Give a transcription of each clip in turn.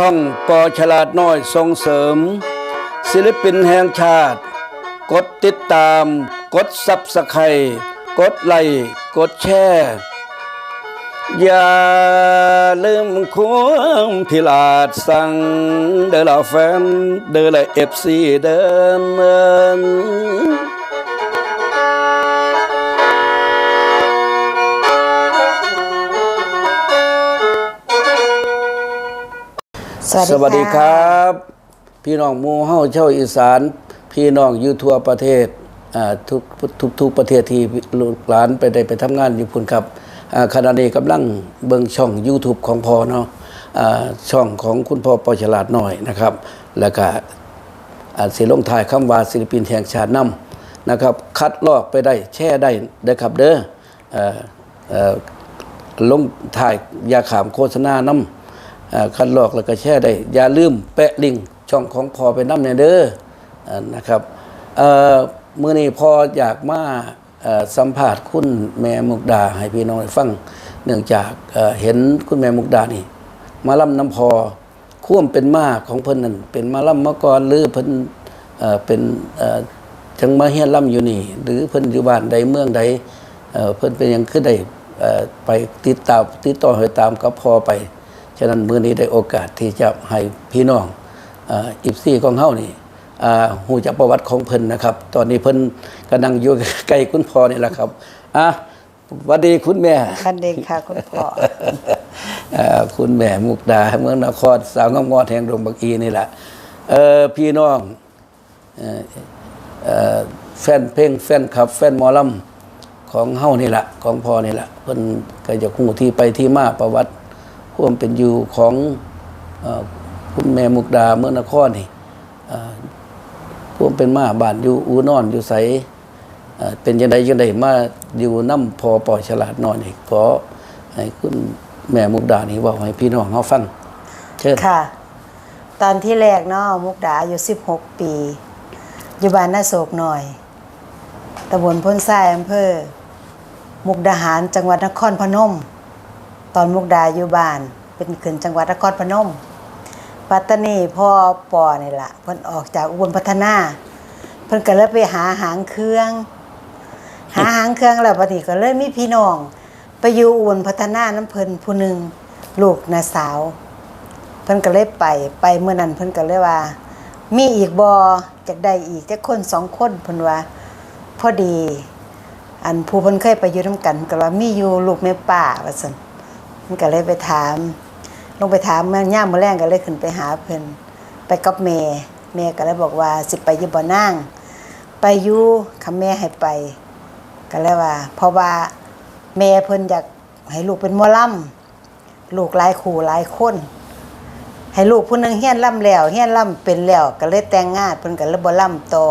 ช่องปอฉลาดน้อยส่งเสริม ศิลปินแห่งชาติ กดติดตาม กดซับสไครกดไลค์กดแชร์อย่าลืมความพิลาดสั่งเดอละแฟนเดอละเอฟซีเดิน สวัสดีครับ พี่น้องมูเฮาเช่าอีสาน พี่น้องอยู่ทั่วประเทศทุกทุกทุกประเทศที่ลูกหลานไปได้ไปทำงานอยู่พุ่นครับอ่าขณะนี้กำลังเบิ่งช่อง YouTube ของพ่อเนาะอ่าช่องของคุณพ่อปอฉลาดหน่อยนะครับ แล้วก็อาจสิลงถ่ายคำว่าศิลปินแห่งชาตินำนะครับ คัดลอกไปได้แช่ได้เด้ครับเด้ออ่อเอ่อลงถ่ายยาขามโฆษณานำเอ่อ คัดลอกแล้วก็แช่ได้ อย่าลืมแปะลิงช่องของพอไปน้ำเนเด้อนะครับเมื้อนี้พออยากมาสัมภาษณ์คุณแม่มุกดา ให้พี่น้องได้ฟังเนื่องจากเห็นคุณแม่มุกดานี่ มาล่ำน้ำพอข่วมเป็นมาของเพิ่นนั่นเป็นมาล่ำมาก่อนหรือเพิ่นเอ่อเป็นจังมาเฮียนล่ำอยู่นี่ หรือเพิ่นอยู่บ้านใดเมืองใดเอ่อเพิ่นเป็นยังคือได้เอ่อไปติดตามติดต่อให้ตามกับพอไป ฉะนั้นมื้อนี้ได้โอกาสที่จะให้พี่น้องเอ่ออิฟซี่ของเฮานี่อ่าฮู้จักประวัติของเพิ่นนะครับ ตอนนี้เพิ่นกำลังอยู่ใกล้คุณพ่อนี่แหละครับอะสวัสดีคุณแม่คันเด็กค่ะคุณพ่อเอ่อคุณแม่มุกดาเมืองนครสาวงามงอดแห่งดงบักอีนี่แหละเออพี่น้องเอ่อเอ่อแฟนเพลงแฟนคลับ แฟนหมอลำของเฮานี่แหละของพ่อนี่แหละเพิ่นก็จะคู่ที่ไปที่มาประวัติ ความเป็นอยู่ของอคุณแม่มุกดาเมืองนครนี่เอ่อความเป็นมาบ้านอยู่อูนอนอยู่ไสเป็นยังไงยังไงมาอยู่น้ำพอปล่อยฉลาดนอนนี่ขอให้คุณแม่มุกดานี่เว่าให้พี่น้องเขาฟัง เชิญค่ะ ตอนที่แรกเนาะมุกดาอายุ16ปี อยู่บ้านนาโศกหน่อยตำบลพ้นทรายอำเภอ มุกดาหารจังหวัดนครพนม อนมุกดาอยู่บ้าน เป็นขึ้นจังหวัดนครพนม ปัตตานีพ่อปอนี่ละเพิ่นออกจากอุบลพัฒนา เพิ่นก็เลยไปหาหางเครื่อง หาหางเครื่องแล้วปฏิก็เลยมีพี่น้อง ไปอยู่อุบลพัฒนาน้ำเพิ่นผู้หนึ่งลูกนาสาว เพิ่นก็เลยไปไปเมื่อนั้นเพิ่นก็เลยว่า มีอีกบอจากได้อีกจักคนสองคนเพิ่นว่าพอดี อันผู้เพิ่นเคยไปอยู่นํกันก็ว่ามีอยู่ลูกแม่ป้าว่าซั่น เพิ่นก็เลยไปถาม ลงไปถามเมื่อย่ามมือแรงก็เลยขึ้นไปหาเพิ่นไปกับแม่แม่ก็เลยบอกว่าสิไปยู่บ่นางไปยู่คำแม่ให้ไป ก็เลยว่า เพราะว่าแม่เพิ่นอยากให้ลูกเป็นมอลำลูกหลายคู่หลายคนให้ลูกผู้หนึงเฮียนล่ำแล้วเฮียนล่ำเป็นแล้วก็เลยแต่งงานเพิ่นก็เลยบ่ล่ำต่อ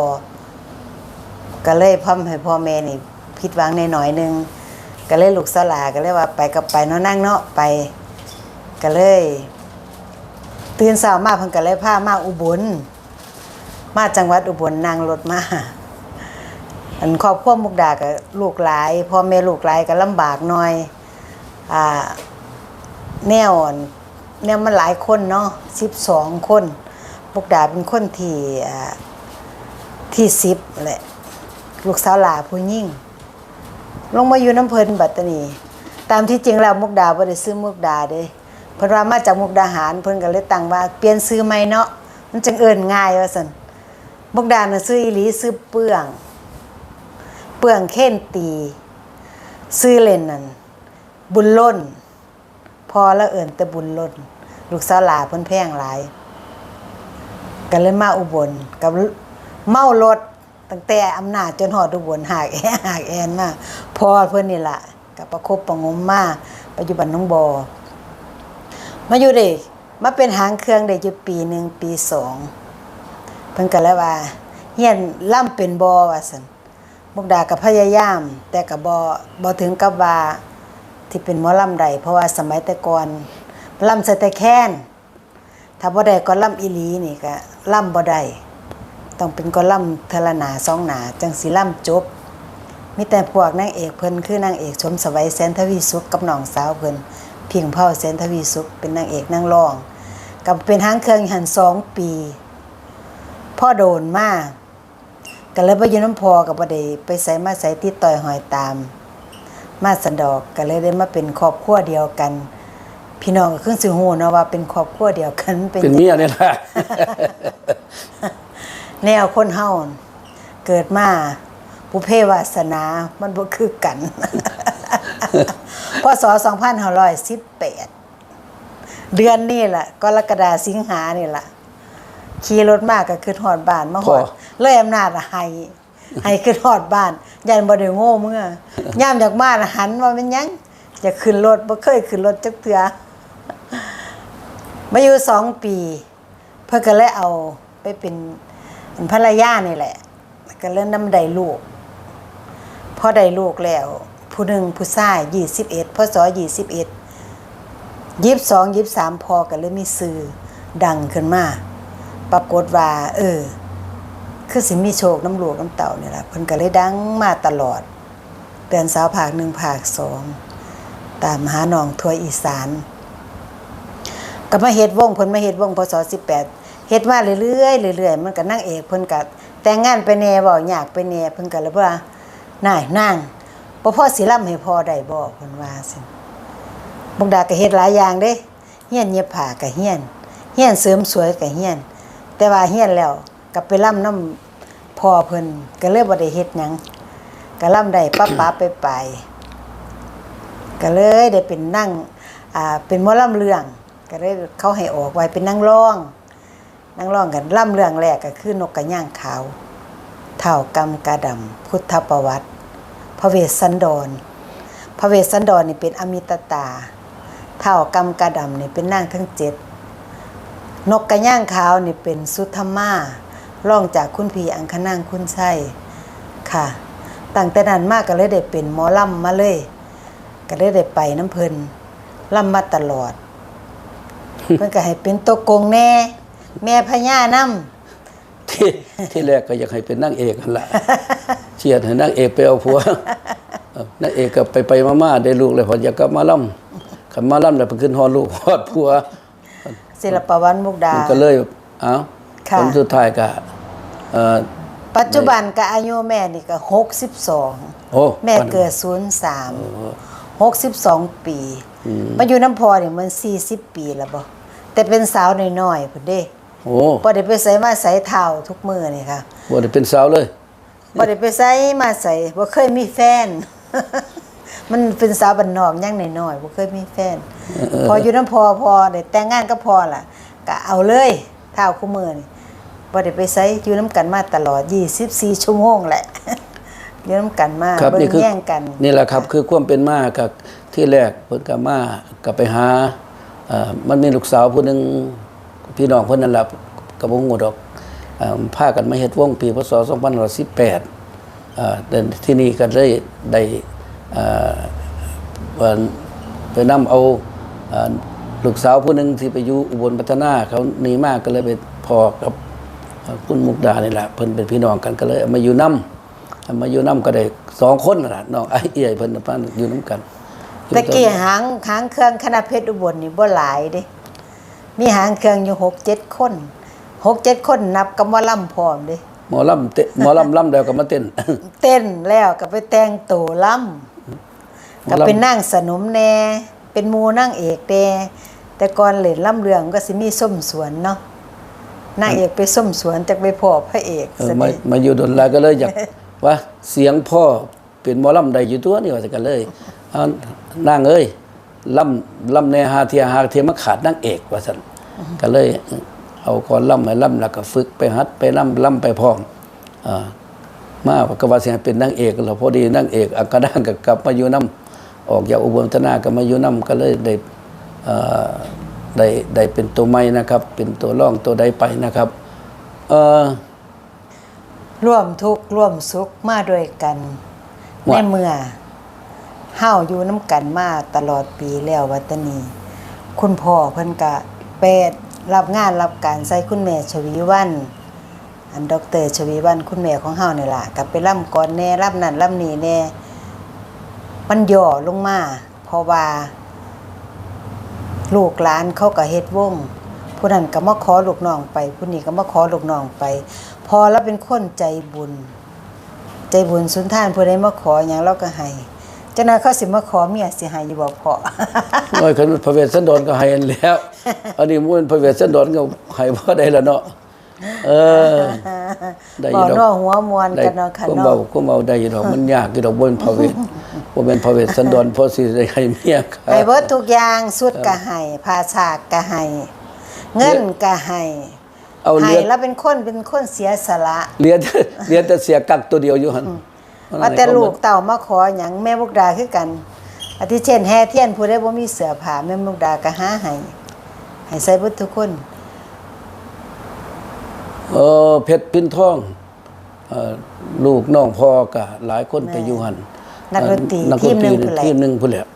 ก็เลยพ่อให้พ่อแม่นี่ผิดหวังในหน่อยนึง ก็เลยลูกสลาก็เลยว่าไปกับไปเนาะนั่งเนาะไปก็เลย ตื่นเช้ามาเพิ่นก็เลยพามาอุบล มาจังหวัดอุบลนั่งรถมาอันครอบครัวมุกดากับลูกหลายพ่อแม่ลูกหลายก็ลำบากหน่อยอ่าแนวอันแนวมันหลายคนเนาะสิบสองคนมุกดาเป็นคนที่ที่สิบแหละลูกสาวหลาผู้ยิ่ง ลงมาอยู่น้ำเพลินบัตตานี ตามที่จริงแล้วมุกดาบ่ได้ซื้อมุกดาเด้เพิ่นว่ามาจากมุกดาหารเพิ่นก็เลยตั้งว่าเปลี่ยนซื้อใหม่เนาะมันจังเอิ้นง่ายว่าซั่นมุกดาน่ะซื้ออีหลีซื้อเปื้องเปื้องเข่นตี ซื้อเล่นนั่นบุญล้น พอแล้วเอิ่นแต่บุญล้น ลูกสาวหลาเพิ่นแพงหลายก็เลยมาอุบลกับเมารถ ตั้งแต่อำนาจจนหอดอุบลหากแอหากแอนมาพอเพิ่นนี่ละกับประคบประงมมาปัจจุบันน้องบอมาอยู่เด็กมาเป็นหางเครื่องได้อยู่ปีหนึ่งปีสองเพิ่นก็เลยว่าเฮียนล่ำเป็นบอว่าซั่นมุกดากับพยายาม แต่กับบอบอถึงกับว่าที่เป็นหมอล่ำใดเพราะว่าสมัยแต่ก่อนล่ำใส่แต่แค้นถ้าบ่ได้ก็ล่ำอีลีนี่ก็ล่ำบ่ได้ ต้องเป็นก็ลำเทละหนาสองหนาจังสิลำจบมีแต่พวกนางเอกเพิ่นคือนางเอกชมสวัยแสนทวีสุขกับน้องสาวเพิ่นเพียงเผาแสนทวีสุขเป็นนางเอกนางรอง กับเป็นหางเครื่องหันสองปี พ่อโดนมากก็เลยไปยืนน้ำพอกับประเดไปใส่มาใส่ติดต่อยหอยตาม มาสันดอกก็เลยได้มาเป็นครอบครัวเดียวกัน พี่น้องก็ครึ่งสิหูเนาะว่าเป็นครอบครัวเดียวกันเป็นเป็นเมียนี่แหละ แนวคนเฮาเกิดมาปุเพวาสนา มันบ่คือกันพศ2518 เดือนนี่แหละกรกฎาสิงหานี่แหละขี่รถมากก็ขึ้นหอดบ้านมาหอดพอเลยอำนาจอะให้ให้ขึ้นหอดบ้าน ยันบ่ได้โง่เมื่อย่ามจากบ้านหันว่าเป็นหยังจะขึ้นรถบ่เคยขึ้นรถจักเทื่อมาอยู่สองปี เพื่อก็เลยเอาไปเป็น เป็นภรรยานี่แหละ ก็เริ่มนำได้ลูกพอได้ลูกแล้ว ผู้หนึ่งผู้ชายยี่สิบเอ็ดพศยี่สิบเอ็ดยี่สิบสองยี่สิบสามพอก็เลยมีสื่อดังขึ้นมาปรากฏว่า เออ คือสิมีโชคน้ำหลวงน้ำเต่าเนี่ยแหละเพิ่นก็เลยดังมาตลอดเตือนสาวภาคหนึ่งภาคสองตามหาหนองทัวอีสานก็มาเฮ็ดวงเพิ่นมาเฮ็ดวงพศ18 เฮ็ดมาเรื่อยๆเรื่อยๆมันก็นั่งเอกเพิ่นก็แต่งงานไปแน่เว้ายากไปแน่เพิ่นก็เลยว่าน่ายนางบ่พอสิร่ำให้พอได้บ่เพิ่นว่าซั่นมุกดาก็เฮ็ดหลายอย่างเด้เฮียนเย็บผ้าก็เฮียนเฮียนเสริมสวยก็เฮียน แต่ว่าเฮียนแล้วก็ไปร่ำน้ำพ่อเพิ่นก็เลยบ่ได้เฮ็ดหยังก็ร่ำได้ปั๊บปั๊บไปไปก็เลยได้เป็นนั่งอ่าเป็นหมอลำเรื่อง ก็เลยเขาให้ออกไว้เป็นนั่งร้อง นั่งร้องกันล่ำเรื่องแรกก็คือนกกระย่างขาว เท่ากรรมกาดำพุทธประวัติ พระเวสสันดร พระเวสสันดรนี่เป็นอมิตตา เท่ากรรมกาดำนี่เป็นนางทั้งเจ็ดนกกระย่างขาวนี่เป็นสุธรรมาร่องจากคุณพีอังคนางคุณชัยค่ะตั้งแต่นั้นมากก็เลยได้เป็นหมอลำมาเลย ก็เลยได้ไปน้ำเพลินลำมาตลอด เพิ่นก็ให้เป็นตัวโกงแน่ แม่พญานำที่ที่แรกก็อยากให้เป็นนางเอกกันละเชียดให้นางเอกไปเอาผัวเออนางเอกก็ไปไปๆมาๆได้ลูกเลยพออยากกลับมาล่ำขันมาล่ำแล้วไปขึ้นฮอดลูกฮอดผัวศิลปวันมุกดามันก็เลยเอ้าค่ะผลสุดท้ายก็เอ่อปัจจุบันก็อายุแม่นี่ก็62โอ้แม่เกิด03 62ปีมาอยู่น้ำพอนี่มัน40ปีแล้วบ่แต่เป็นสาวน้อยๆพุ่นเด้ โอ้บ่ได้ไปใส่มาใส่เท้าทุกมื้อนี่ค่ะบ่ได้เป็นสาวเลยบ่ได้ไปใส่มาใส่บ่เคยมีแฟน มันเป็นสาวบ้านนอกยังน้อยๆบ่เคยมีแฟน พออยู่น้ำพอพอได้แต่งงานก็พอล่ะก็เอาเลยเท้าคู่มือนี่บ่ได้ไปใส่อยู่น้ำกันมาตลอด 24 ชั่วโมงแหละอยู่น้ำกันมาครับเบิ่นี่งคือแย่งกัน นี่แหละครับ คือความเป็นมากับที่แรกเพิ่นก็มาก็ไปหาเอ่อมันมีลูกสาวผู้หนึง พี่น้องเพิ่นนั่นละก็บ่ฮู้ดอกเอ่ากันมาเฮ็ดวงปีพศ2518เอ่อแต่ที่นี่ก็เลยได้ไปนำเอาเอ่อลูกสาวผู้หนึ่งที่ไปอยู่อุบลพัฒนาเขาหนีมากก็เลยไปพอกับคุณมุกดานี่แหละเพิ่นเป็นพี่น้องกันก็เลยมาอยู่น้ำมาอยู่น้ำก็ได้สองคนนั่นล่ะน้องไอเอี่ยเพิ่นน่ะพาอยู่น้ำกันตะกี้หางหางเครื่องคณะเพชรอุบลนี่บ่หลายเด้ มีหางเครื่องอยู่6 7คน6 7คนนับกับหมอลำพร้อมเด้หมอลำเตะหมอลำลำแล้วก็มาเต้น เต้นแล้วก็ไปแต่งตัวล่ำก็เป็นนั่งสนมแน่เป็นหมูนั่งเอกแน่แต่ก่อนเล่นล่ำเรืองก็สิมีส้มสวนเนาะนางเอกไปส้มสวนจากไปพอพระเอกเออซะมานี่มาอยู่ดนลาก็เลยอยากว่าเสียงพ่อเป็นหมอลำใดอยู่ตัวนี่ว่าจะกันเลยเอานางเอ้ย ลำลำในหาเทียหาเทียมาขาดนางเอกว่าซั่นก็เลย เอาก่อนลำให้ลำแล้วก็ฝึกไปฮัดไปลำลำไปพร้อมอ่ามาก็ว่าสิให้เป็นนางเอกแล้วพอดีนางเอกอักกระด้างก็กลับมาอยู่น้ำออกจากอุบลรัตนาก็มาอยู่น้ำก็เลยได้เอ่อได้ได้เป็นตัวใหม่นะครับ เป็นตัวร่องตัวใดไปนะครับเอ่อร่วมทุกข์ร่วมสุขมาด้วยกันว่าในเมื่อ เฮาอยู่น้ำกันมาตลอดปีแล้ววัตนี คุณพ่อเพิ่นก็ไปรับงานรับการใส่คุณแม่ชวีวันอันดอกเตอรชวีวันคุณแม่ของเฮานี่ล่ะก็ไปร่ำก่อนแน่ร่ำนั่นร่ำนี่แน่มันย่อลงมาเพราะว่า ลูกหลานเขาก็เฮ็ดวงผู้นั้นก็มาขอลูกน้องไปผู้นี้ก็มาขอลูกน้องไป พอแล้วเป็นคนใจบุญ ใจบุญสุนทานผู้ใดมาขออย่างเราก็ให้ จังนั้นเขาสิมาขอเมียสิให้อยู่บ่พอน้อยคันพระเวสสันดรก็ให้อันแล้ว อันนี้มันพระเวสสันดรก็ให้บ่ได้ละเนาะเออ ได้อยู่บ่ดอกนัวหัวมวนได้กันเนาะค่ะก็เนาะเบาก็เบาได้อยู่ดอกมันยากอยู่ดอกบนพระเวทบ่เป็นพระเวสสันดรเพราะสิได้ให้เมียค่ะให้เบิดทุกอย่างสุดก็ให้ภาษากก็ให้เงินก็ให้เอาให้เรียนแล้วเป็นคนเป็นคนเสียสละเรียนเรียนแต่เสียกักตัวเดียวอยู่หั่น ว่าแต่ลูกเต่ามาขอหยังแม่มุกดาคือกันอาทิเช่นแห่เทียนผู้ใดบ่มีเสื้อผ้าแม่มุกดาก็หาให้ให้ใส่เบิดทุกคนเออเพชรพินทองเอ่อลูกน้องพ่อก็หลายคนไปอยู่หั่นนักดนตรีนักดทีมนหตนึรีงผู้ใดทีมหนึงพุ่นแหละ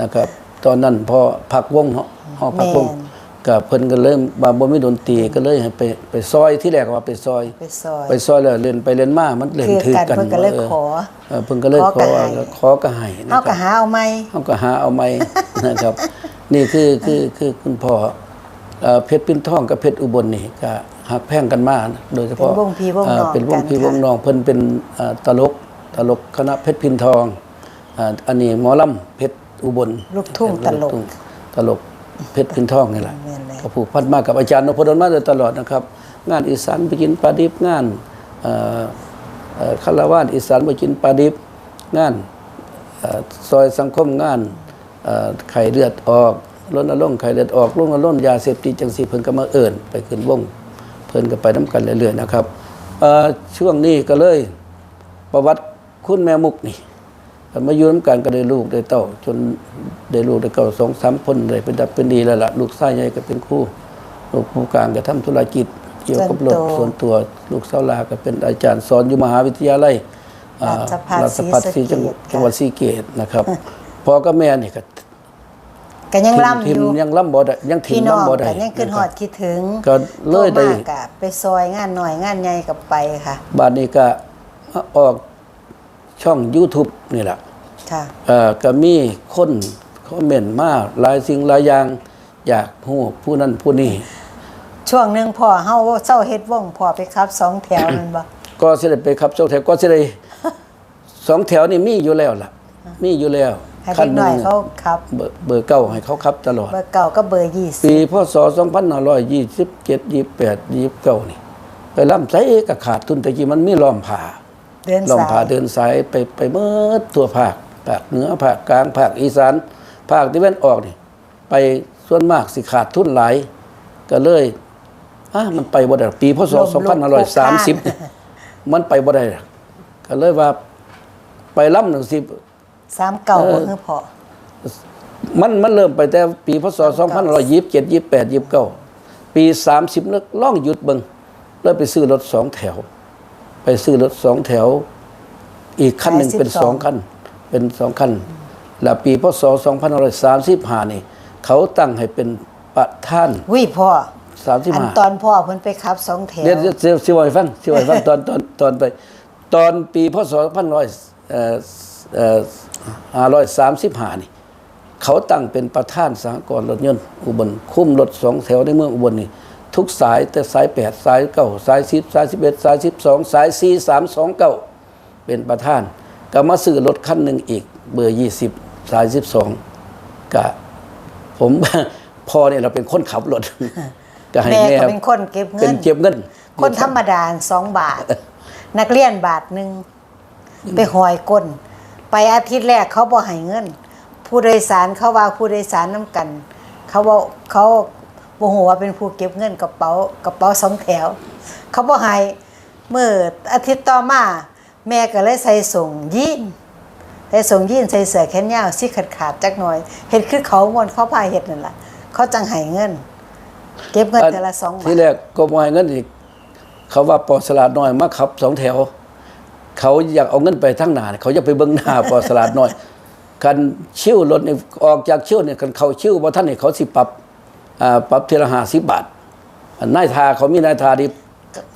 นะครับ ตอนนั้นพอพักวงเนาะฮอพักวงแม่น ก็เพิ่นก็เริ่มบาบ่มีดนตรีก็เลยให้ไปไปซอยที่แรกว่าไปซอย ไปซอย ไปซอยแล้วเล่นไปเล่นมามันเล่นคือถือกันกันเพิ่นก็เลยขอเออเพิ่นก็เลยขขออก็ให้ขอก็ให้นะเฮาคก็รับหาเอาไหมเฮาก็หาเอาไม้นะครับ นี่คือคือคือคุณพ่อเอ่อเพชรพินทองกับเพชรอุบลนี่ก็หักแพงกันมาโดยเฉพาะเป็นวงพี่วงน้องเอ่อเป็นวงพี่กันวค่ะงน้องเพิ่นเป็นเอ่อตลกตลกคณะเพชรพินทองอ่าอันนี้หมอลำเพชรอุบลลูกทุ่งตลกลูทุ่งตลกเพชรพินทองนี่แหละแม่นๆก็ ผูกพันมากกับอาจารย์นพดลมาโดยตลอดนะครับ งานอีสานไปกินปลาดิบงานคารวานอีสานไปกินปลาดิบงานอซอยสังคมงานไข่เลือดออกรณรงค์ไข่เลือดออกรณรงค์ยาเสพติดจังสีเพิ่นก็มาเอิ่นไปขึ้นวงเพิ่นก็ไปน้ำกันเรื่อยๆนะครับช่วงนี้ก็เลยประวัติคุณแม่มุกนี่ มาอยู่น้ำกันก็ได้ลูกได้เต้า จนได้ลูกได้เก่าสองสามคนเลยเป็นดับเป็นดีแล้วล่ะ ลูกชายใหญ่ก็เป็นครู่ ลูกผู้กลางก็ทำธุรกิจ เกี่ยวกับรถส่ส่ววนนตัวตัวลูกสาวลาก็เป็นอาจารย์สอนอยู่มหาวิทยาลัยอ่าราชภัฏชภัฏศรีจังหวัดศรีสะเกษจังหวัดศรีเกตนะครับพ่อกับแม่นี่ก็ก็ยังล่ำทิอมยู่ยังล่ำบ่ได้ยังถิ่พี่มน้องล่ำบ่ได้ก็ยังขึ้นฮอดคิดถึงก็เลยได้โทรมากะไปซอยงานหน่อยงานใหญ่กับไปค่ะบ้านนี้ก็ออก ช่อง YouTube นี่แหละค่ะเอ่อก็มีคนคอมเมนต์มาหลายสิ่งหลายอย่าง อยากฮู้ผู้นั้นผู้นี้ช่วงหนึ่งพ่อเฮาเศร้าเฮ็ดวงพ่อไปขับสองแถวนั่นบ่ก็สิได้ไปขับสองแถวก็สิได้สองแถวนี่มีอยู่แล้วล่ะ มีอยู่แล้วให้เด็กหน่อยเขาขับเบอร์เบอร์เก้าให้เขาขับตลอด เบอร์เก่าก็เบอร์ยี่สิปีบพศ2527 28 29นี่ ไปล่ำไสก็ขาดทุนแต่กี้มันมีล้อมผ่าเดิน ล้อมสาผ่ายเดินสายไปไปเมื่อตัวภาคภาคเหนือภาคกลางภาคอีสานภาคที่เว้นออกนี่ ไปส่วนมากสิขาดทุนหลาย ก็เลยอะมันไปบ่ได้ปีพศลมลุก2530เนี่ยมันไปบ่ได้ก็เลยว่า ไปล่ำหนึ่งสิสามเก่าบ่คือพ่อมันมันเริ่มไปแต่ปีพศ2527 28 29 ปี 30เลิกล่องหยุดเบิงแล้วไปซื้อรถสองแถว ไปซื้อรถสองแถว อีกคันหนึ่งเป็นสองคันเป็นสองคันแล้วปีพศ2535นี่ เขาตั้งให้เป็นประธานวิพ่ออัน35ตอนพ่อเพิ่นไปขับสองแถวเดี๋ยวเดี๋ยวเดี๋ยวสิวให้ฟังสิวให้ฟังตอนตอนตอนไป ตอนปีพศพันร้อยเอ่อเอ่อห้าร้อยสามสิบห้านี่ เขาตั้งเป็นประธานสหกรณ์รถยนต์อุบล คุ้มรถสองแถวในเมืองอุบลนี่ ทุกสายแต่สายแปดสายเก้าสายสิบสายสิบเอ็ดสายสิบสองสายสี่สามสองเก้าเป็นประธานก็มาซื้อรถคันหนึ่งอีก เบอร์ยี่สิบสายสิบสองกะผมพอเนี่ยเราเป็นคนขับรถก็ให้แม่แม่ก็เป็นคนเก็บเงิเป็นนเก็บเงิน คนธรรมดาสองบาท นักเรียนบาทหนึ่งไปหอยก้นไปอาทิตย์แรกเขาบ่ให้เงิน ผู้โดยสารเขาว่าผู้โดยสารน้ำกัน เขาบอกเขา บ่ฮู้ว่าเป็นผู้เก็บเงินกระเป๋ากระเป๋าสองแถว เขาบ่ให้เมื่ออาทิตย์ต่อมา แม่ก็เลยใส่ส่งยีนใส่ส่งยีนใส่เสื้อแขนยาวสิขาดขาดๆจักหน่อยเฮ็ดคือเขามวนเขาพาเฮ็ดนั่นล่ะเขาจังให้เงิน เก็บเงินแต่ละสองบาที่ทแรกก็มายเงินอีก เขาว่าปอสลาดน้อยมาขับสองแถว เขาอยากเอาเงินไปทั้งหนาเขาอยากไปเบิ้งหน้าปอสลาดน้อยคันชิ่วรถนี่ออกจากชิ่วเนี่ยคันเขาชิ่วว่าท่านนี่เขาสิปรับอ่า ปรับทีละห้าสิบบาทอันนายทาเขามีนายทาดิ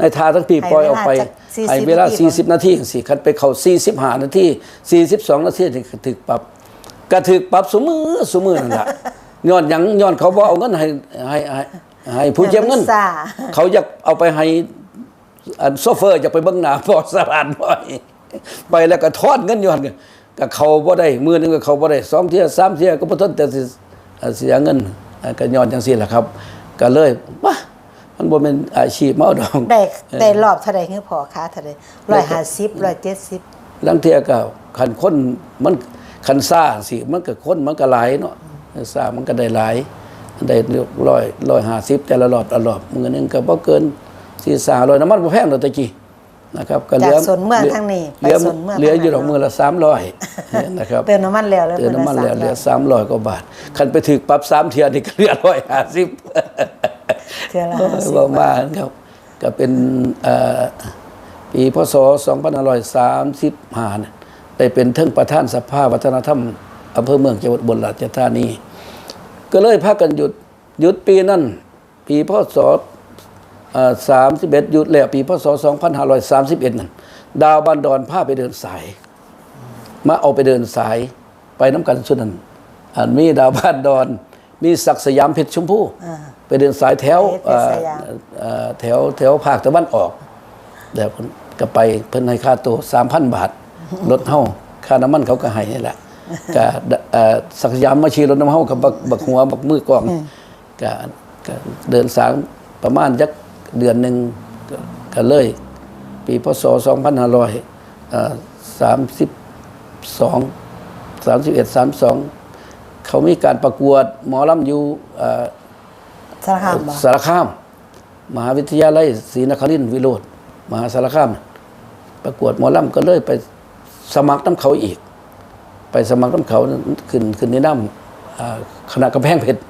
นายทาทั้งปีปล่อยออกไปให้ไอ้เวเวลาลาจัก40 40 นาทีสิคันไปเขา45 นาที42 นาทีถึงถึกปรับก็ถึกปรับสมือสมือนั่นล่ะย้อนหยังย้อนเขาบ่เอาเงินให้ให้ให้ให้ผู้เก็บเงินมัซ่าเขาอยากเอาไปให้อันโซเฟอร์จะไปเบิ่งหน้าพอสะพานบ่อยไปแล้วก็ทอดเงินอยู่หั่นก็เขาบ่ได้มือหนึงก็เขาบ่ได้สองเที่ยสามเที่ยก็บ่ทนแต่สิเสียเงิน ก็ย้อนจังซี่แหละครับ ก็เลยว่ามันบ่เป็นอาชีพเมาดองได้ได้รอบเท่าใดคือพอค้าเท่าใด150 170ลังเที่ยก็คันคนมันคันซ่าสิมันก็คนมันก็หลายเนาะซ่ามันก็ได้หลายได้ร้อยร้อยห้าสิบแต่ละรอบละรอบมือหนึงก็บ่เกินสี่สาร้อยน้ำมันบ่แพงดอกตะกี้ นะครับก็เหลือจากสวนเมืองทางนี้ไปเหลือสวนเมืองเหลืออยู่ดทาองกนั้นมือละสามร้อยนะครับเติมน้ำมันแล้วแล้วเติมน้ำมันแล้วเหลือ300สามร้อยกว่าบาทคันไปถึกปรับสามเทียนี่ก็เหลือร้อยห้าสิบเทื่อละว่ามาครับก็เป็นเอ่อปีพศ2535เนี่ยได้เป็นเทิงประธานสภาวัฒนธรรมอำเภอเมืองจังหวัดอุบลราชธานีก็เลยพากันหยุดหยุดปีนั้นปีพศ สามสิบเอ็ดหยุดแล้วปีพศสองพันห้าร้อยสามสิบเอ็ดนั่นดาวบันดอนพาไปเดินสาย มาเอาไปเดินสายไปน้ำกันสุดนั้นอันมีดาวบ้านดอนมีศักดิ์สยามเพชรชมพูไปเดินสายแถวเพชรสยามเอ่อเอ่อแถวแถวภาคตะวันออกเดี๋ยวเพิ่นก็ไปเพิ่นให้ค่าตัวสามพันบาทรถเฮาค่าน้ำมันเขาก็ให้นี่แหละก็เอ่อศักดิ์สยามมาชีรถน้ำเฮากับบักบักหัวบักมือกองก็ก็เดินสายประมาณจัก เดือนหนึ่งก็ก็เลย ปีพศ 2532 31 32 เขามีการประกวดหมอลำอยู่เอ่อสารคามบ่สารคาม มหาวิทยาลัยศรีนครินทร์วิโรธมหาสารคาม ประกวดหมอลำก็เลยไปสมัครน้ำเขาอีก ไปสมัครน้ำเขาขึ้นขึ้นในน้ำอ่าคณะกำแพงเพชร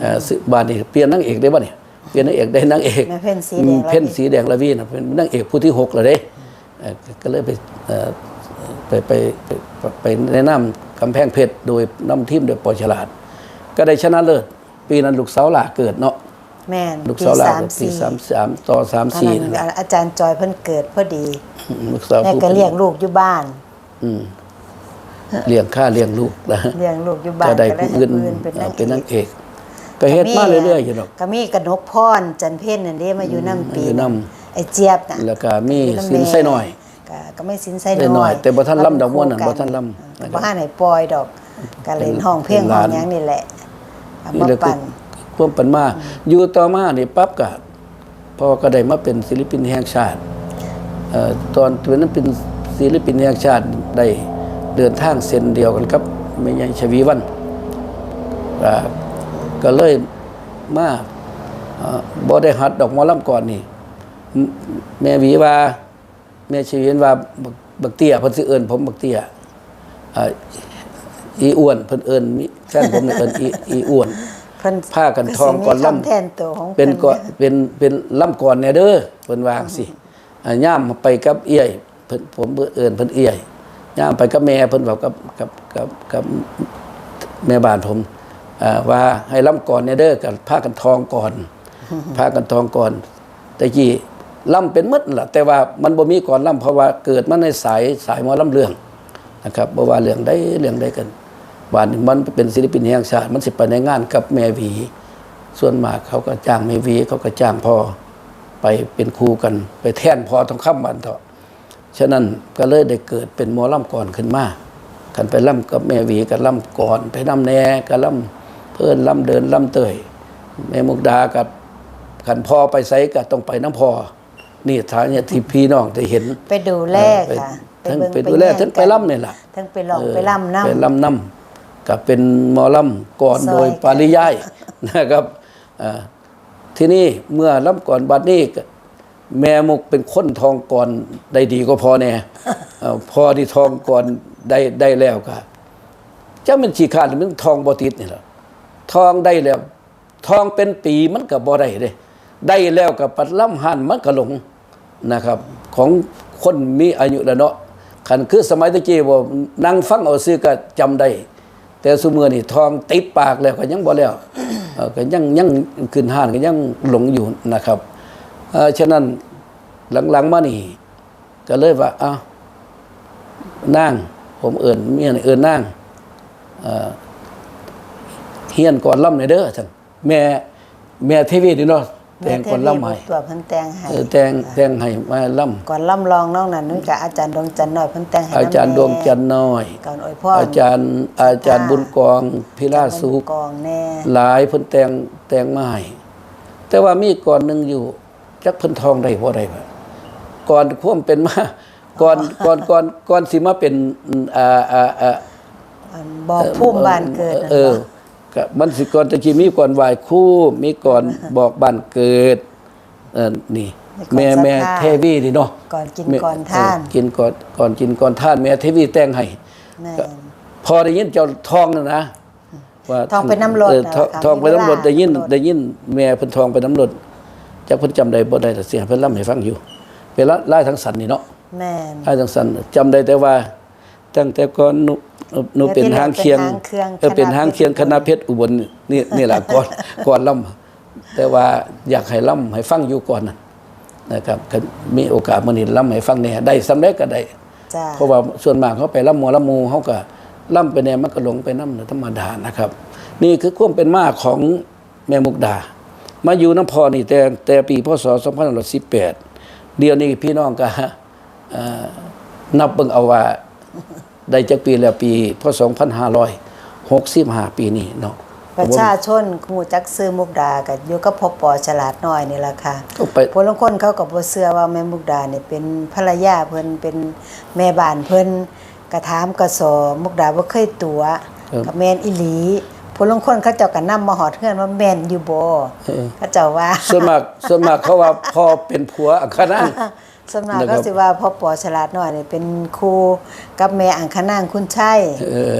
เอ่อซึ่งบานนี่เปลี่ยนนางเอกได้ป่ะเนี่ย เปลี่ยนนางเอกได้นางเอกแม่เพ่นสีแดงเพ่นสีแดงละวีนะเป็นนางเอกผู้ที่หกเลยเด้เอ่อก็เลยไปเอ่อไปไปไปไปในน้ำกำแพงเพชรโดยน้ำทีมโดยปอฉลาด ก็ได้ชนะเลิศปีนั้นลูกสาวหลาเกิดเนาะแม่นลูกปีสาวหลาสามเกิดปีสี่สามสามต่อสามตอนสี่นั้นั่นแหละนอาจารย์จอยเพิ่นเกิดพอดีลูกสาวแม่ผู้ก็เลี้ยงลูกอยู่บ้านอืมเลี้ยงข้าเลี้ยงลูกนะเลี้ยงลูกอยู่บ้านจะได้ก็ผู้อื่นเป็นเอานางเป็นนางเอกเอ กก็เฮ็ดมาเรื่อยๆอยู่หรอกก็มีกนกพรจันเพ็ญนั่นเด้มาอยู่น้ำปีอยู่นไอ้เจี๊ยบน่ะแล้วก็มีอยู่ำสินไส้หน่อยก็ก็ไม่สินไส้ไส้หน่น้ออยยแต่บ่ทันลำดอกม่วนน่ะบ่ทันลำเออบ่ทันให้ปล่อยดอกก็เล่นห้องเพลงเป็นห้หอลางนหยังนี่แหละเอานี่มาแหละคือปั่นความปันมาอยู่ต่อมานี่ปั๊บก็พอก็ได้มาเป็นศิลปินแห่งชาติเอ่อตอนตอนนั้นเป็นศิลปินแห่งชาติได้เดินทางเส้นเดียวกันกับแม่ใหญ่ชวีวัน ก็ก็เลยมาเอ่อบ่ได้หัดดอกหมอลำก่อนนี่แมแม่หวีว่าแม่ชวีวันว่าบักบักเตี้ยเพิ่นสิเอิ้นผมบักเตี้ยเอ่ออีอ้วนเพิ่นเอิ้นมิแฟนผมเนี่ยเอิ้นอีอีอ้วนเพิ่นผ้ากันทองก่อนล่ำสิมีคำแทนตัวของเป็นพิ่ก่อนเป็นเป็นล่ำก่อนแน่เด้อเพิ่นวาจั่งสิอ่าย่ามไปกับเอี้ยเพิ่นผมเอิ้นเพิ่นเอี้ยย่ามไปกับแม่เพิ่นบอกกับกับกับกับแม่บ้านผมอ่า ว่าให้ล่ำก่อนแน่เด้อกับผ้ากันทองก่อนผ้ากันทองก่อน แต่กี้ล่ำเป็นหมดนั่นล่ะแต่ว่ามันบ่มีก่อนล่ำเพราะว่าเกิดมาในสายสายหมอล่ำเรื่องนะครับบ่ว่าเรื่องใดเรื่องใดกันบ้านนี้มันเป็นศิลปินแห่งชาติมันสิไปในงานกับแม่หวี ส่วนมากเขาก็จ้างไม่วี เขาก็จ้างพอไปเป็นครูกัน ไปแท่นพอต้องคำวันเถอะฉะนั้นก็เลยได้เกิดเป็นหมอล่ำก่อนขึ้นมากันไปล่ำกับแม่หวีกับล่ำก่อน ไปล่ำแหน่กับล่ำ เพื่อนล่ำเดินล่ำเตยแม่มุกดากับขันพ่อไปไสก็ต้องไปน้ำพอนี่ฐานเนี่ยที่พี่น้องได้เห็น ไปดูแลเออค่ะทั้งเบิ่งไปดูแลย่งทั้งไปกันล่ำนี่ล่ะทั้งไปลองเออไปล่ำน้ำไปล่ำน้ำกับเป็นหมอล่ำก่อนซอยโดยปริยายนะครับอ่าที่นี่เมื่อล่ำก่อนบัดนี้ก็แม่มุกเป็นคนทองก่อนได้ดีก็พอแน่เอ่อพอที่ทองก่อนได้ได้แล้วก็เจ้ามันฉีขาดหรือมันทองบ่ติดนี่แหละ ทองได้แล้ว ทองเป็นปีมันก็บ่ได้เด้ได้แล้วกับปัดล่ำหันมันก็หลงนะครับ ของคนมีอายุแล้วเนาะคันคือสมัยตะกี้ว่านั่งฟังเอาซื้อก็จำได้ แต่สมือนี่ทองติดปากแล้วก็ยังบ่แล้วก็ยังยังขึ้นห้านก็ยังหลงอยู่นะครับเอฉะนั้นหลังๆมานี่ ก็เลยว่าอ้าวนั่งผมเอิ่นเมียเอิ่นนั่ง เอ่อเฮียนก่อนล่ำในอยเด้อท่านแม่แม่เทวีนี่เนาะแต่งก่อนล่ำให้ตัวเพิ่นแต่งให้เออแต่งแต่งให้มาล่ำก่อนล่ำลองน้องนั้นนึกกับอาจารย์ดวงจันทร์น้อยเพิ่นแต่งให้อาจารย์ดวงจันทร์น้อยก่อนอวยพรอาจารย์อาจารย์บุญกองพิราชสุขกองแน่หลายเพิ่นแต่งแต่งมาให้แต่ว่ามีก่อนหนึงอยู่จักเพิ่นทองได้บ่ได้บ่ก่อนควมเป็นมาก่อนก่อนก่อนก่อนสิมาเป็นอ่าอ่าอ่าอันบอกภูมิบ้านเกิดนั่นเออบ่ ก็มันสิก่อนตะกี้มีก่อนไหว้ครู่มีก่อนบอกบ้านเกิดเออนี่แม่แม่เทวีนี่เนาะก่อนกินแม่ก่อนท่านเออกินก่อนก่อนกินก่อนท่านแม่เทวีแต่งให้แม่นพอได้ยินเจ้าทองนะนะว่าทองไปน้ำรดเออทองนะคะทองไปน้ำรถมีเวลาได้ยินน้ำรถได้ยินแม่เพิ่นทองไปน้ำรถจักเพิ่นจำได้บ่ได้แต่เสียงเพิ่นล่ำให้ฟังอยู่เป็นละลายทั้งสันนี่เนาะแม่นลายทั้งสันจำได้แต่ว่าตั้งแต่ก่อน หนูหนูเป็นหางเคียงเป็นหางเครื่องเออเป็นหางเคียงคณะเพชรอุบลนี่นี่แหละก่อนก่อนล่ำแต่ว่าอยากให้ล่ำให้ฟังอยู่ก่อนน่ะนะครับก็มีโอกาสมื้อนี้ล่ำให้ฟังแหน่ได้สำเร็จก็ได้จ้าเพราะว่าส่วนมากเขาไปล่ำมัวล่ำมูเขาก็ล่ำไปเนี่ยมันก็หลงไปน้ำธรรมดานะครับ นี่คือความเป็นมาของแม่มุกดา มาอยู่น้ำพอนี่แต่แต่ปีพศ2518 เดี๋ยวนี้พี่น้องก็เอ่อนับเบิ่งเอาว่า ได้จากปีแล้วปีพศ2565 ปีนี้เนาะประชาชนหูจักซื้อมุกดากับอยู่กับพ่อปอฉลาดน้อยนี่ล่ะค่ะก็ไปพลางคนเขาก็บ่เชื่อว่าแม่มุกดาเนี่ยเป็นภรรยาเพิ่นเป็นแม่บ้านเพิ่นกระถามกระสอมุกดาบ่เคยตัวกับแม่นอีหลีพลางคนเขาเจ้าก็นำมาหอดเฮือนว่าแม่นอยู่บ่เขาเจ้าว่าส่วนมากส่วนมากเขาว่าพ่อเป็นผัวอัครนันท์ ส่วนมากนะครับก็สิว่าพ่อปอฉลาดน้อยนี่เป็นครูกับแม่อังคณางคุณชัยเออ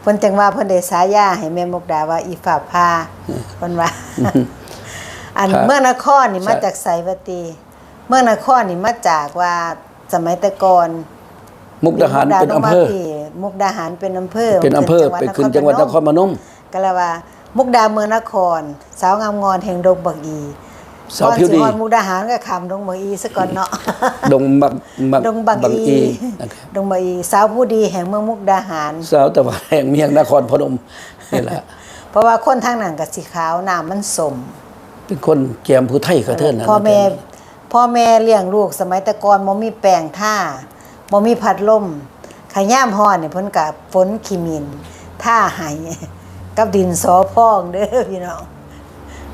เพิ่นจังว่าเพิ่นได้สายาให้แม่มุกดาว่าอีฝาพาเพิ่นว่า อันครับเมืองนครนี่มาจากไสวตี เมืองนครนี่มาจากว่าสมัยแต่ก่อนมุกดาหารเป็นอำเภอมุกดาหารเป็นอำเภอเป็นอำเภอไปขึ้นจังหวัดนครพนมก็เลยว่า มุกดาเมืองนคร สาวงามงอนแห่งดงบักอี สาวผิวดีก่อนสิฮอมุกดาหารก็คำดงบักอีซะก่อนเนาะดงบักบักดงบักบักอีอีนะครับดงบักอีสาวผู้ดีแห่งเมืองมุกดาหาร สาวตะวันแห่งเมียงนครพนมนี่แหละเพราะว่าคนทางนั้นก็สีขาวน้ำมันสม เป็นคนแกมผู้ไทยกระเทินนะพ่อแม่พ่อแม่เลี้ยงลูกสมัยแต่ก่อนบ่มีแปลงท่าบ่มีพัดลมขย่ามฮ้อนนี่เพิ่นก็ฝนขี้มินท่าให้กับดินสอพองเด้อพี่น้อง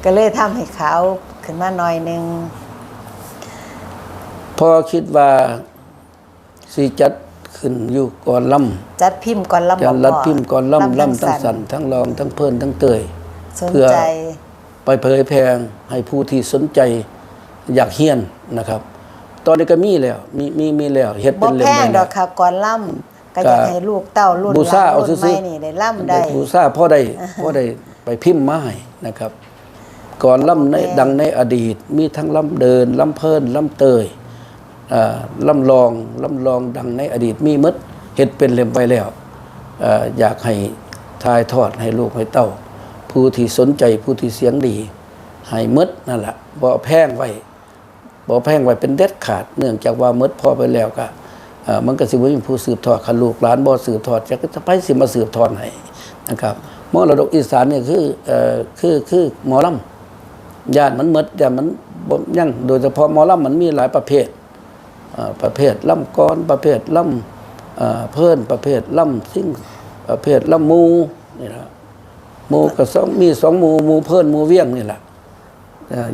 ก็เลยทำให้ขาว ขึ้นมาหน่อยหนึงพอคิดว่าสิจัดขึ้นอยู่ก่อนล่จัดพิมพ์ก่อนลำำการรัดพิมพ์ก่อนล่ำล่ำทั้งสันนทั้งรองทั้งเพิ่นทั้งเตยสนเพื่อใจไปเผยแพร่ให้ผู้ที่สนใจอยากเฮียนนะครับ ตอนนี้ก็มีแล้ว มีมีมีแล้วเฮ็ดบ่เป็นเล่มแพงไว้ดแล้อวกค่ะก่อนล่ำก็อยากให้ลูกเต้ารุ่นบูหซาลานเอารุ่นซื้ใหอม่นี่ได้ล่ำได้บูซาพ่อได้พ่อได้ไปพิมพ์มาให้นะครับ ก่อนล่ำในดังในอดีต มีทั้งล่ำเดินล่ำเพิ่นล่ำเตยอ่าล่ำลองล่ำลองดังในอดีตมีหมดเฮ็ดเป็นเล่มไปแล้วเอ่ออยากให้ทายทอดให้ลูกให้เต้า ผู้ที่สนใจผู้ที่เสียงดี ให้หมดนั่นแหละบ่แพงไว้บ่แพงไว้เป็นเด็ดขาด เนื่องจากว่าหมดพอไปแล้วก็เอ่อมันก็สิบ่มีผู้สืบทอดคันลูกหลานบ่สืบทอดจะจะไปสิมาสืบทอดให้นะครับมรดกอีสานเนี่ยคือเอ่อคือคือหมอลำ ญาติมันหมดแต่มันยังโดยเฉพาะมอลำมันมีหลายประเภทประเภทล่ำกรประเภทลำเอ่อเพิ่นประเภทล่ำซิ่งประเภทล่ำมูนี่แหละมูก็สองมีสองมูมูเพิ่นมูเวียงนี่แหละ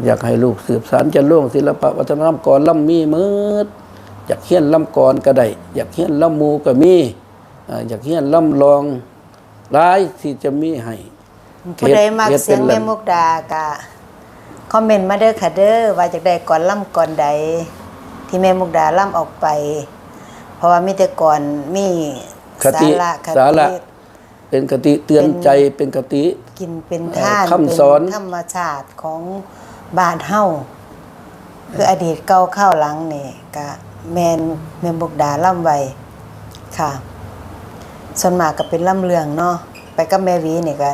อยากให้ลูกสืบสานจะล่วงศิลปะวัฒนธรรมก่อนล่ำมีมืดอยากเฮียนล่ำก่อนก็ได้อยากเฮียนล่ำมูก็มีอยากเฮียนล่ำลองร้ายที่จะมีให้ผู้ใดมักเสียงป็นแม่มุกดากะ คอมเมนต์มาเด้อค่ะเด้อว่าจากได้ก่อนล่ำก่อนใด ที่แม่มุกดาล่ำออกไป เพราะว่ามีแต่ก่อนมีคติสาระคสาระติเป็นกติเตือนใจเป็นกติกินเป็นท่านเอ่อคำสอนเป็นธรรมชาติของบ้านเฮาคืออดีตเก่าเข้าหลังนี่กะแมนแม่มุกดาล่ำไว้ค่ะ ส่วนมากก็เป็นล่ำเรื่องเนาะไปกับแม่หวีนี่ก็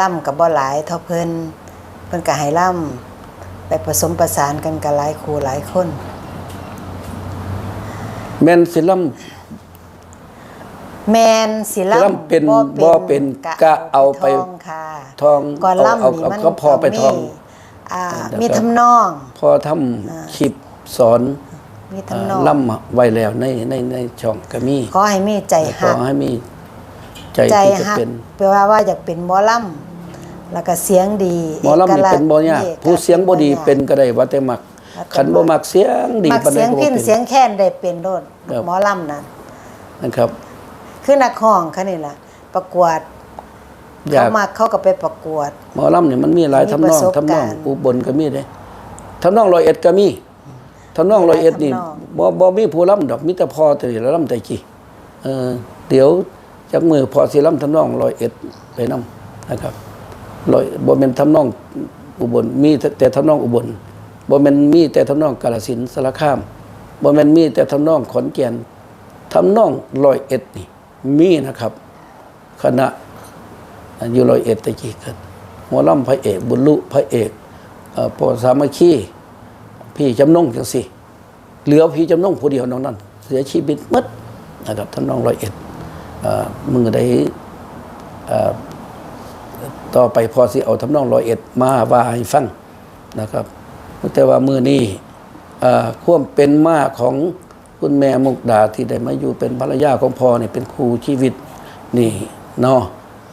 ล่ำกับบ่หลายเท่าเพิ่น เพิ่นก็ให้ล่ำไปผสมประสานกันกับหลายครูหลายคน แม่นสิล่แมนสิสิล่ำเป็นบ่เป็นกะเอาไปทองค่ะทองก่อนเอาล่ำเอานี่เอามันก็พอไปทองมีอ่าแล้วก็มีทำนอง พอทำคลิปสอนมีเอ่อทำนองล่ำไว้แล้วในในในช่องก็มีขอให้มีใจขอหักให้มีใจใจที่จะหักเป็น แปลว่าว่าอยากเป็นหมอลำ แล้วก็เสียงดีหมอลำนี่เป็นบ่ยากอกลัษณ์ผู้เสียงบ่ดีเป็นก็ได้ว่าแต่มักว่าแต่ขันบ่มักเสียงดีมักปานใดเสียงก็บ่พินเป็นเสียงแค้นได้เป็นโลดครับหมอลำน่ะนะครับ คือนักห้องเขานี่ล่ะ ประกวดอยาเขากมาเขาก็ไปประกวด หมอลำเนี่ยมันมีหลายมีทำนองประสบทำนองการณ์อุบลก็มีเด้ทำนองร้อยเอ็ดก็มีทำนองร้อยเอ็ดนี่ทำนองบ่บ่มีผู้ลำดอกมีแต่พอแต่ละลำแต่กี่เออเดี๋ยวจักมือพอสิลำทำนองร้อยเอ็ดไปนํนะครับ ร้อยบ่แม่นทำนองอุบลมีแต่ทำนองอุบลบ่แม่นมีแต่ทำนองกาฬสินสารคามบ่แม่นมีแต่ทำนองขอนแก่นทำนองร้อยเอ็ดนี่มีนะครับ คณะอยู่ร้อยเอ็ดตะกี้กันหมอลำพระเอก บุญลุพระเอกเอ่อปอสามัคคีพี่จำนงจังสิเหลือพี่จำนงผู้เดียวน้อกนั้นเสียชีวิตมดนะครับท่านน้องร้อยเอ็ดเอ่อมือได้เอ่อ ต่อไปพอสิเอาทำนองร้อยเอ็ดมาว่าให้ฟังนะครับแต่ว่ามือนี้เอ่อความเป็นมาของคุณแม่มุกดาที่ได้มาอยู่เป็นภรรยาของพ่อเนี่ยเป็นครูชีวิตนี่เนาะ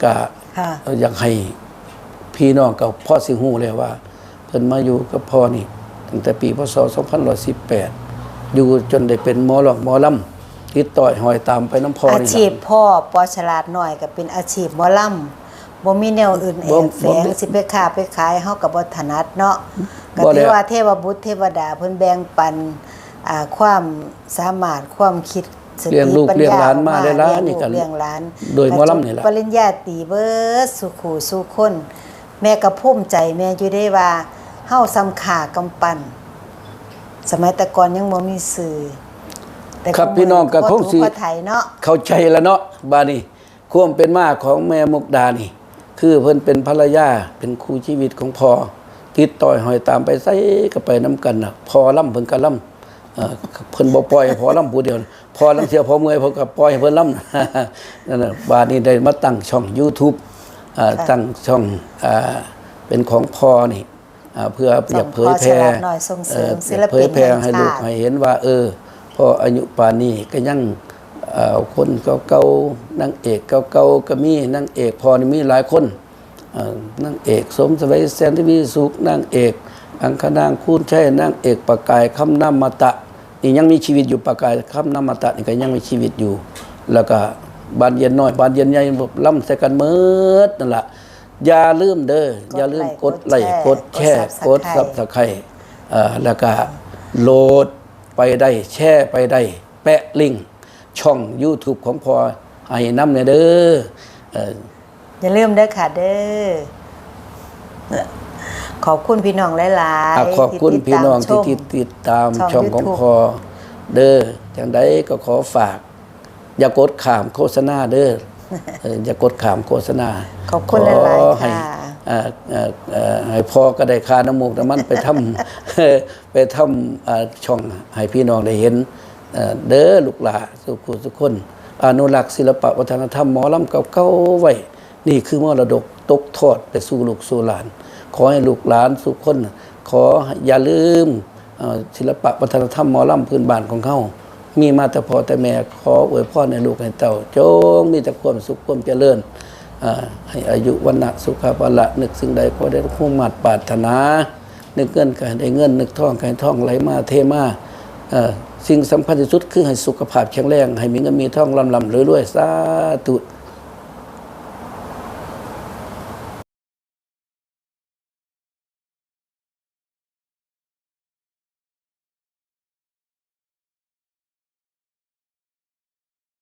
กะค่ะเอ่ออยากให้พี่น้องกับพ่อสิหูเลยว่า เพิ่นมาอยู่กับพ่อนี่ตั้งแต่ปีพศ2518 อยู่จนได้เป็นหมอหลอกหมอลำติดต่อยหอยตามไปน้ำพ่ออานี่ชีพล่ะพ่อปอฉลาดหน่อยก็เป็นอาชีพหมอลำ บ่มีแนวอื่นแอบ่บแฝบ่งสิไปค้าไปขายเฮาก็บ่ถนัดเนาะก็บ่ได้ ถือว่าเทวบุตรเทวดาเพิ่นแบ่งปันอ่าความสามารถความคิดสเลี้ยงติลูกปัญเลี้ยงญาหลานมาออกได้หลานเลี้ยงนี่ลูก็เลี้ยงหลานโดยหมอลำนี่ล่ะ ปริญญาตรีเบิดสุขูสุคน แม่ก็ภูมิใจแม่อยู่ได้ว่าเฮาซ้ำขากำปั้นสมัยแต่ก่อนยังบ่มีสื่อแต่ครับพี่น้องก็คงสิพอไทยเนาะ เข้าใจแล้วเนาะบานี่ความเป็นมาของแม่มุกดานี่ คือเพิ่นเป็นภรรยาเป็นคู่ชีวิตของพ่อติดต่อยหอยตามไปใส่ก็ไปน้กันน่ะพอล่ำเพิ่นก็ล่ำเอ่อเพิ่นบ่ปล่อยให้พอล่ำผู้เดียวพอลำเสียพอเมื่อยเพิ่นก็ปล่อยให้เพิ่นล่ำนั่นน่ะบาดนี้ได้มาตั้งช่อง YouTube อ่าตั้งช่องอ่าเป็นของพ่อนี่อ่าเพื่ออยากเผยแพร่พ่อฉลาดหน่อยส่งเสริมอ่อศิลปินเผยแพร่ให้ลูกแห่งชาติให้เห็นว่า เออพออายุป่านนี้ก็ยังเอ่อ คนเก่าๆนางเอกเก่าๆก็มีนางเอกพอนี่มีหลายคนเอ่อนางเอกสมสวัยแสนที่มีสุขนางเอก อังคณางคูณใช่นางเอกประกายคำนามตะนี่ยังมีชีวิตอยู่ประกายคำนามตะนี่ก็ยังมีชีวิตอยู่ แล้วก็บานเย็นน้อยบานเย็นใหญ่ล่ำใส่กันเมิดนั่นล่ะอย่าลืมเด้ออย่าลืมกดไลค์กดแชร์กดซับสไครต์เอ่อแล้วก็โหลดไปได้แชร์ไปได้แปะลิงก์ ช่อง YouTube ของพอให้น้ำเนี่ยเด้อเอ่ออย่าลืมเด้อค่ะเด้อขอบคุณพี่น้องหลายอะๆขอบคุณที่ติดพี่น้องที่ตามชมติดติดตามช่องช่องของ YouTube พอเด้อจังใดก็ขอฝาก อย่ากดขามโฆษณาเด้อเอออย่ากดขามโฆษณาขอบคุณหลายๆให้ค่ะเอ่อเอ่อเอ่อให้พ่อก็ได้ค่าน้ำมูกน้ำมันไปทำไปทำอ่าช่องให้พี่น้องได้เห็น เด้อลูกหลานสุขุทุคน อนุรักษ์ศิลปะวัฒนธรรมหมอลำเก่าๆไว้ นี่คือมรดกตกทอดไปสู่ลูกสู่หลาน ขอให้ลูกหลานสุขคน ขออย่าลืมศิลปะวัฒนธรรมหมอลำพื้นบ้านของเขามีมาแต่พอแต่แม่ขออวยพรในลูกในเต่าจงมีแต่ความสุขความเจริญอาให้อายุวันนะสุขภาละนึกสิ่งใดขอได้ผู้มัดปาถนานึกเงินก็ให้ได้เงิน นึกท่องก็ให้ทองไหลมาเทมาอ สิ่งสำคัญที่สุดคือให้สุขภาพแข็งแรง ให้มีเงินมีทองลำลำรวยๆสาธุ